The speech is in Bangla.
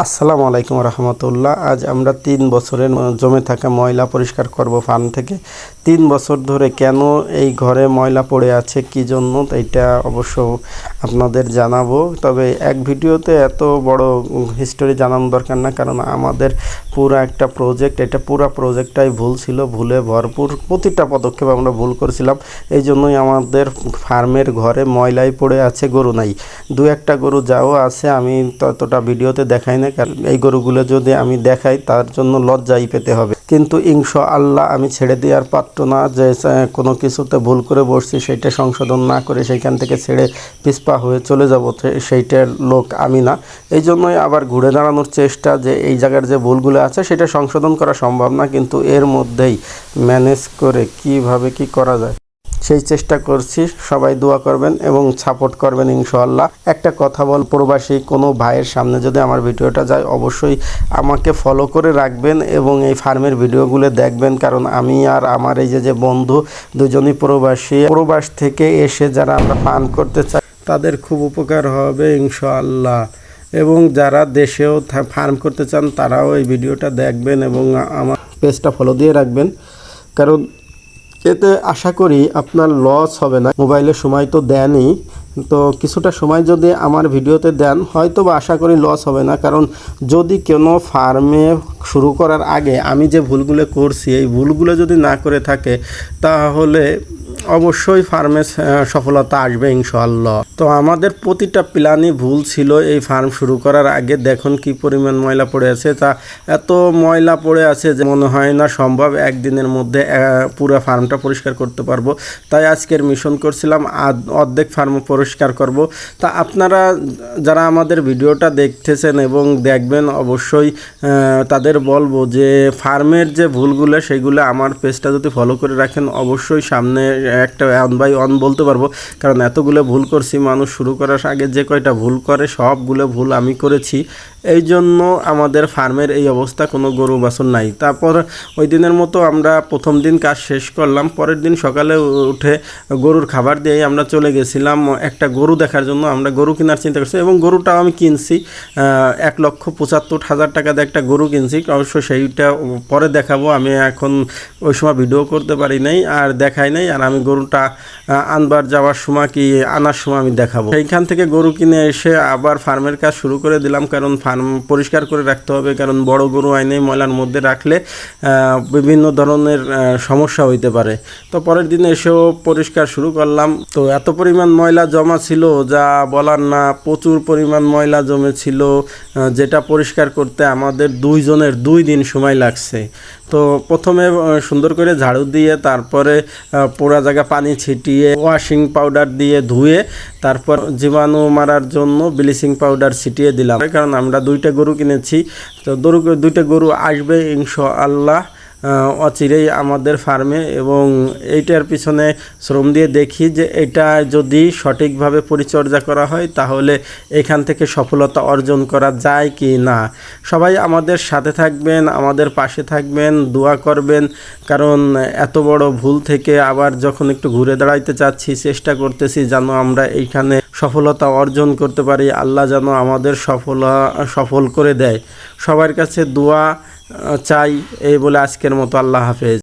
আসসালামু আলাইকুম রহমতুল্লাহ। আজ আমরা তিন বছরের জমে থাকা ময়লা পরিষ্কার করব ফার্ম থেকে। তিন বছর ধরে কেন এই ঘরে ময়লা পড়ে আছে, কি জন্য? এটা অবশ্য আপনাদের জানাব। তবে এক ভিডিওতে এত বড় হিস্টোরি জানানো দরকার না, কারণ আমাদের পুরো একটা প্রজেক্ট এটা পুরো প্রজেক্টটাই ভুল ছিল, ভুলে ভরপুর প্রতিটা পদক্ষেপ আমরা ভুল করেছিলাম। এই জন্যই আমাদের ফার্মের ঘরে ময়লাই পড়ে আছে গরু নাই। দু একটা গরু যাও আছে, আমি ততটা ভিডিওতে দেখাই না কারণ এই গরুগুলো যদি আমি দেখাই, তার জন্য লজ্জাই পেতে হবে। কিন্তু ইনশা আল্লাহ আমি ছেড়ে দেওয়ার পাত্র না, যে কোনো কিছুতে ভুল করে বসছি সেইটা সংশোধন না করে সেইখান থেকে ছেড়ে পিসপা হয়ে চলে যাব সেইটার লোক আমি না। এই জন্যই আবার ঘুরে দাঁড়ানোর চেষ্টা যে, এই জায়গার যে ভুলগুলো আছে, সেটা সংশোধন করা সম্ভব না, কিন্তু এর মধ্যেই ম্যানেজ করে কীভাবে কি করা যায়। সেই চেষ্টা করছি, সবাই দোয়া করবেন এবং সাপোর্ট করবেন ইনশাআল্লাহ। একটা কথা বল প্রবাসী, কোনো ভাইয়ের সামনে যদি আমার ভিডিওটা যায়, অবশ্যই আমাকে ফলো করে রাখবেন এবং এই ফার্মের ভিডিওগুলো দেখবেন, কারণ আমি আর আমার এই যে যে বন্ধু দুজনই প্রবাসী। প্রবাস থেকে এসে যারা আমরা ফার্ম করতে চাই, তাদের খুব উপকার হবে ইনশাআল্লাহ। এবং যারা দেশেও ফার্ম করতে চান, তারাও এই ভিডিওটা দেখবেন এবং আমার পেজটা ফলো দিয়ে রাখবেন। কারণ এতে আশা করি আপনার লস হবে না। মোবাইলে সময় তো দেনই। তো কিছুটা সময় যদি আমার ভিডিওতে দেন হয়তো বা আশা করি লস হবে না। কারণ যদি কোনো ফার্মে শুরু করার আগে আমি যে ভুলগুলো করছি, এই ভুলগুলো যদি না করে থাকে, তাহলে অবশ্যই ফার্মে সফলতা আসবে ইনশাআল্লাহ। তো আমাদের প্রতিটা প্ল্যানই ভুল ছিল এই ফার্ম শুরু করার আগে। দেখুন কি পরিমাণ ময়লা পড়ে আছে। তা এত ময়লা পড়ে আছে যে মনে হয় না সম্ভব একদিনের মধ্যে পুরো ফার্মটা পরিষ্কার করতে পারব। তাই আজকের মিশন করছিলাম অর্ধেক ফার্ম পরিষ্কার করব। তা আপনারা যারা আমাদের ভিডিওটা দেখতেছেন এবং দেখবেন, অবশ্যই তাদের বলব যে ফার্মের যে ভুলগুলো সেইগুলো আমার পেজটা যদি ফলো করে রাখেন, অবশ্যই সামনে একটা অন বাই অন বলতে পারব। কারণ এতগুলো ভুল করছি, মানুষ শুরু করার আগে যে কয়টা ভুল করে, সবগুলো ভুল আমি করেছি। এই জন্য আমাদের ফার্মের এই অবস্থা কোনো গরু বাছুর নাই। তারপর ওই দিনের মতো আমরা প্রথম দিন কাজ শেষ করলাম। পরের দিন সকালে উঠে গরুর খাবার দিয়ে আমরা চলে গেছিলাম। একটা গরু দেখার জন্য আমরা গরু কেনার চিন্তা করছি এবং গরুটাও আমি কিনছি। এক লক্ষ পঁচাত্তর হাজার টাকা দিয়ে একটা গরু কিনছি। অবশ্য সেইটা পরে দেখাবো। আমি এখন ওই সময় ভিডিও করতে পারি নাই, আর দেখাই নাই, আর আমি গরুটা আনবার যাওয়ার সময় কি আনার সময় আমি দেখাবো। সেইখান থেকে গরু কিনে এসে আবার ফার্মের কাজ শুরু করে দিলাম, কারণ ফার্ম পরিষ্কার করে রাখতে হবে, কারণ বড় গরু আইনে ময়লার মধ্যে রাখলে বিভিন্ন ধরনের সমস্যা হইতে পারে। তো পরের দিন এসেও পরিষ্কার শুরু করলাম। তো এত পরিমাণ ময়লা জমা ছিল, যা বলার না, প্রচুর পরিমাণ ময়লা জমেছিল যেটা পরিষ্কার করতে আমাদের দুইজনের দুই দিন সময় লাগছে। তো প্রথমে সুন্দর করে ঝাড়ু দিয়ে, তারপরে পোড়া জায়গা পানি ছিটিয়ে ওয়াশিং পাউডার দিয়ে ধুয়ে তারপর জীবাণু মারার জন্য ব্লিচিং পাউডার ছিটিয়ে দিলাম। কারণ আমরা দুইটা গরু কিনেছি। তো দুইটা গরু আসবে ইনশাআল্লাহ। অচিরেই আমাদের ফার্মে এবং এইটার পিছনে শ্রম দিয়ে দেখি যে এটা যদি সঠিকভাবে পরিচর্যা করা হয়, তাহলে এখান থেকে সফলতা অর্জন করা যায় কি না। সবাই আমাদের সাথে থাকবেন, আমাদের পাশে থাকবেন, দোয়া করবেন, কারণ এত বড় ভুল থেকে আবার যখন একটু ঘুরে দাঁড়াইতে চাচ্ছি, চেষ্টা করতেছি যেন আমরা এইখানে সফলতা অর্জন করতে পারি, আল্লাহ যেন আমাদের সফলা, সফল করে দেয়। সবার কাছে দোয়া চাই, এই বলে আজকের মতো আল্লাহ হাফেজ।